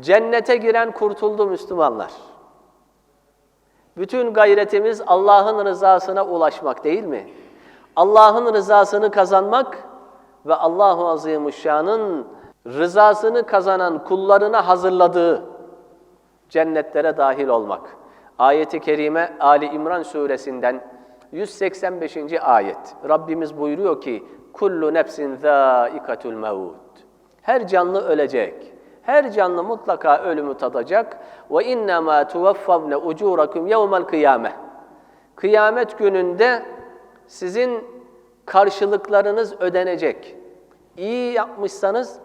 Cennete giren kurtuldu Müslümanlar. Bütün gayretimiz Allah'ın rızasına ulaşmak değil mi? Allah'ın rızasını kazanmak ve Allahu Azimuşşan'ın rızasını kazanan kullarına hazırladığı cennetlere dahil olmak. Ayeti kerime Ali İmran suresinden 185. ayet. Rabbimiz buyuruyor ki: "Kullu nefsin zâikatul mevut." Her canlı ölecek. Her canlı mutlaka ölümü tadacak. Ve inna ma tuvaffavne ucurakum yevmel kıyame. Kıyamet gününde sizin karşılıklarınız ödenecek. İyi yapmışsanız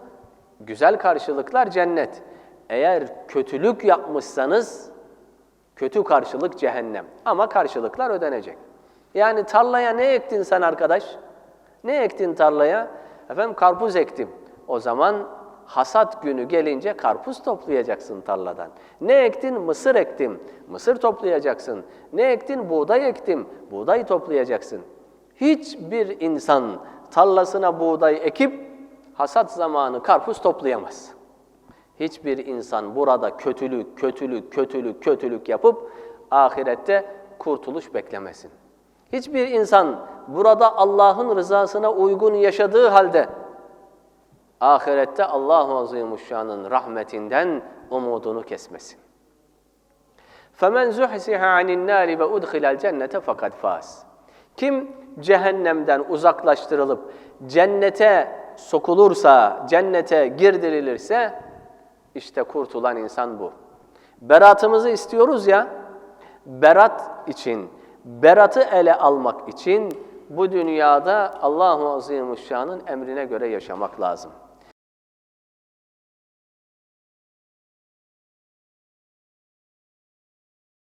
güzel karşılıklar cennet. Eğer kötülük yapmışsanız kötü karşılık cehennem. Ama karşılıklar ödenecek. Yani tarlaya ne ektin sen arkadaş? Ne ektin tarlaya? Efendim karpuz ektim. O zaman hasat günü gelince karpuz toplayacaksın tarladan. Ne ektin? Mısır ektim. Mısır toplayacaksın. Ne ektin? Buğday ektim. Buğday toplayacaksın. Hiçbir insan tarlasına buğday ekip hasat zamanı karpuz toplayamaz. Hiçbir insan burada kötülük, kötülük, kötülük, kötülük yapıp ahirette kurtuluş beklemesin. Hiçbir insan burada Allah'ın rızasına uygun yaşadığı halde ahirette Allahu Azimuşşan'ın rahmetinden umudunu kesmesin. فَمَنْ زُحْسِهَ عَنِ النَّارِ وَاُدْخِلَ الْجَنَّةَ فَقَدْ فَازٍ Kim cehennemden uzaklaştırılıp cennete sokulursa, cennete girdirilirse işte kurtulan insan bu. Beratımızı istiyoruz ya, berat için, beratı ele almak için bu dünyada Allahu Azimuşşan'ın emrine göre yaşamak lazım.